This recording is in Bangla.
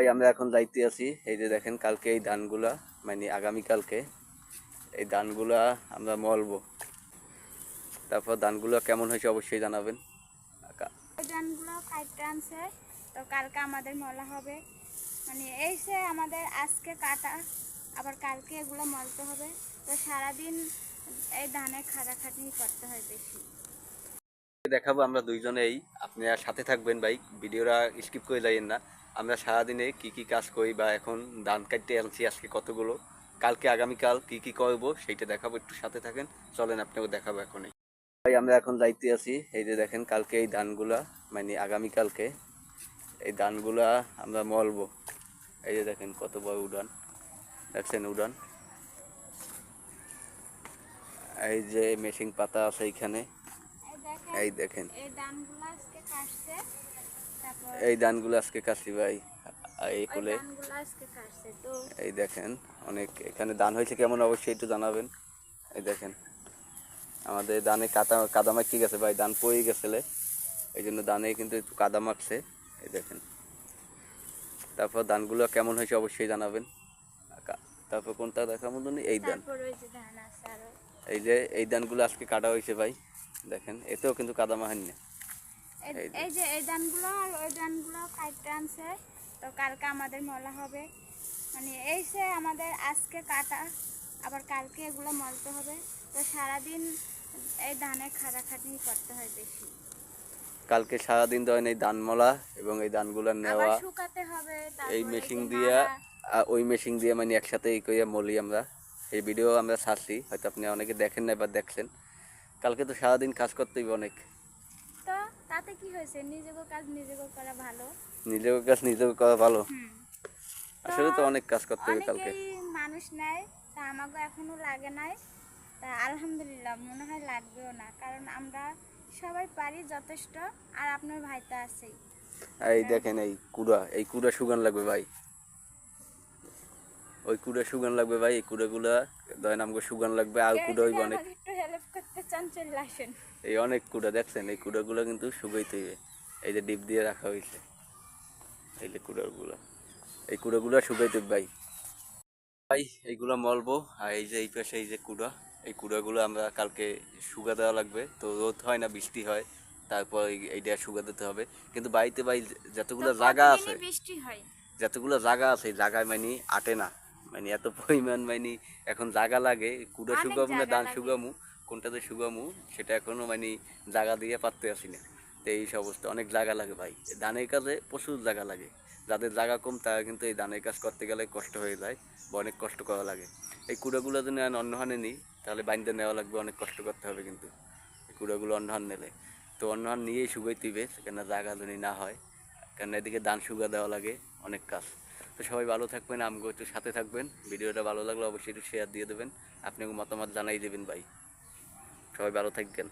ভাই আমরা এখন যাইতে আছি। এই যে দেখেন কালকে এই ধানগুলা মানে আগামীকালকে এই ধানগুলা আমরা মলবো। তারপর ধানগুলো কেমন হয়েছে অবশ্যই জানাবেন। কা- ওই ধানগুলো কাটতে আনছে তো কালকে আমাদের মলা হবে। মানে এই সে আমাদের আজকে কাটা আবার কালকে এগুলো মলতে হবে। তো সারাদিন এই ধানের খাটাখাটনি করতে হয় বেশি। দেখাবো আমরা দুইজনেই আপনারা সাথে থাকবেন ভাই ভিডিওটা স্কিপ করে যাইয়েন না। আমরা সারাদিনে কি কি কাজ করি বা এখন ধান কাটতে আনছি আজকে কতগুলো, কালকে আগামীকাল কি কি করব সেইটা দেখাবো, একটু সাথে থাকেন। চলেন আপনাকে দেখাবো এখনই। ভাই, আমরা এখন যাইতে আছি, এই যে দেখেন কালকে এই ধানগুলা মানে আগামীকালকে এই ধানগুলা আমরা মলবো। এই যে দেখেন কত বড় উড়ান, দেখছেন উড়ান? এই যে মেশিন পাতা আছে এইখানে। এই দেখেন। এই ধানগুলো আজকে কাশি ভাই এই কুলে এই দেখেন অনেক এখানে ধান হয়েছে কেমন অবশ্যই একটু জানাবেন। এই দেখেন আমাদের ধানে কাদা কাদা মাখি গেছে ভাই? ধান পড়ে গেছিলে। এই জন্য ধানে কিন্তু একটু কাদা মাখছে এই দেখেন তারপর ধানগুলো কেমন হয়েছে অবশ্যই জানাবেন। তারপর কোনটা দেখা মতন এই ধান। এই যে এই ধানগুলো আজকে কাটা হয়েছে ভাই। দেখেন এতেও কিন্তু কাদা মাহেন না এই- যে। এই ধানগুলো আর ওই ধানগুলো কাটতে আনছে। তো কালকে আমাদের মলা হবে। মানে এই সে আমাদের আজকে কাটা আবার কালকে এগুলো মলতে হবে। তো সারাদিন এই খাটাখাটনি করতে হয় বেশি। কালকে সারাদিন ধরেন এই ধান মলা এবং এই ধানগুলো নেওয়া শুকাতে হবে এই মেশিন দিয়া ওই মেশিন দিয়ে মানে একসাথে এই করিয়া মলি আমরা। এই ভিডিও আমরা ছাড়ছি হয়তো আপনি অনেকে দেখেন না বা দেখছেন। কালকে তো সারাদিন কাজ করতে হইবে অনেক। তাতে কি হয়েছে? নিজেকে কাজ নিজেকে করা ভালো? নিজের কাজ নিজেকে করা ভালো। আসলে তো অনেক কাজ করতে হবে কালকে। মানুষ নেয় তা আমাকে এখনও লাগে নাই। তা আলহামদুলিল্লাহ মনে হয় লাগবেও না। কারণ আমরা সবাই পারি যথেষ্ট আর আপনার ভাই তো আছেই। এই দেখেন এই কুড়া এই কুড়া সুগান লাগবে ভাই। ওই কুড়া সুগান লাগবে ভাই এই কুড়াগুলা ধরেন আমাকে সুগান লাগবে আর কুড়া হইবে অনেক। চলে আসেন এই অনেক কুড়া দেখছেন এই কুড়াগুলো কিন্তু শুকাইতে হইবে। এই যে ডিপ দিয়ে রাখা হয়েছে এই যে কুড়াগুলো। এই কুড়াগুলো শুকাইতে হইবে ভাই। ভাই এইগুলো মলবো আর এই যে এই পাশে এই যে কুড়া এই কুড়াগুলো আমরা কালকে শুকা দেওয়া লাগবে। তো রোদ হয় না বৃষ্টি হয় তারপর এইটা শুকা দিতে হবে। কিন্তু বাড়িতে ভাই যতগুলো জায়গা আছে বৃষ্টি হয়? যতগুলো জায়গা আছে জায়গায় মানে আটে না। মানে এত পরিমাণ মানে এখন জায়গা লাগে কুড়া শুকামু না ধান লাগে। কোনটাতে শুকামু, সেটা এখনও মানে জায়গা দিয়ে পারতে আসি না। তো এই অবস্থা অনেক জায়গা লাগে ভাই। ধানের কাজে প্রচুর জায়গা লাগে। যাদের জায়গা কম, তারা কিন্তু এই ধানের কাজ করতে গেলে কষ্ট হয়ে যায় বা অনেক কষ্ট করা লাগে। এই কুড়াগুলো যদি আমি অন্য হানে নিই, তাহলে বাইন্দে নেওয়া লাগবে, অনেক কষ্ট করতে হবে কিন্তু। এই কুড়াগুলো অন্য হান নিলে। তো অন্য হান নিয়েই শুকাইতে হবে সেখানে জায়গা যদি না হয় কারণ এদিকে ধান শুকা দেওয়া লাগে অনেক কাজ। তো সবাই ভালো থাকবেন, আমগো একটু সাথে থাকবেন। ভিডিওটা ভালো লাগলে অবশ্যই একটু শেয়ার দিয়ে দেবেন। আপনি মতামত জানাই দেবেন ভাই। সবাই ভালো থাকবেন।